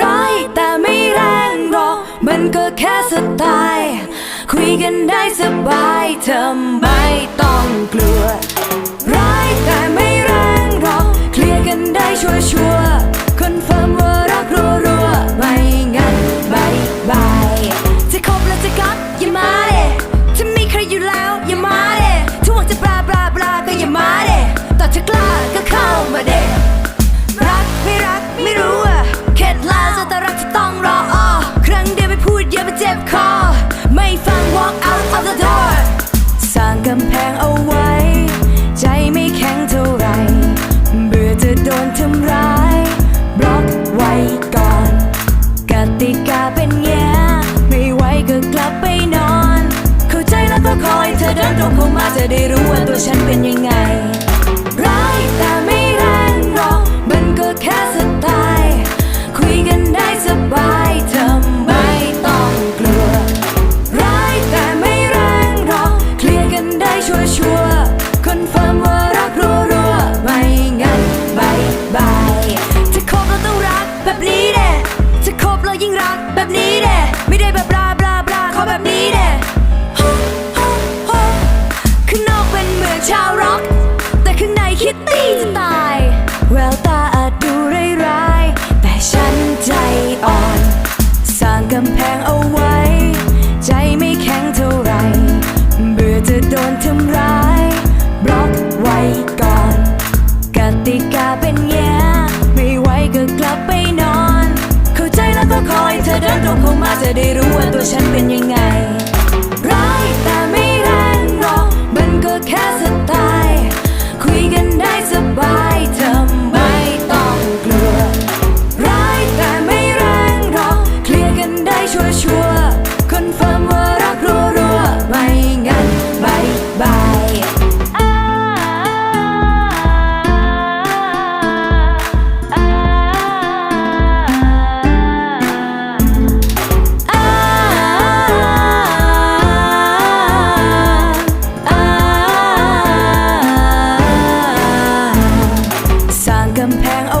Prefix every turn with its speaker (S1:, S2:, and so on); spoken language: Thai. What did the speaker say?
S1: ร้ายแต่ไม่แรงหรอก มันก็แค่สไตล์ คุยกันได้สบายเธอไม่ต้องกลัวำแพงเอาไว้ ใจไม่แข็งเท่าไร เบื่อจะโดนทำร้าย งเอาไว้ ใจไม่แข็งเท่าไร เบื่อจะโดนทำร้าย บล็อกไว้ก่อน กติกาเป็นแง่ไม่ไหวก็กลับไปนอน เข้าใจแล้วก็คอยเธอเดินตรงเข้ามาจะได้รู้ว่าตัวฉันเป็นยังไง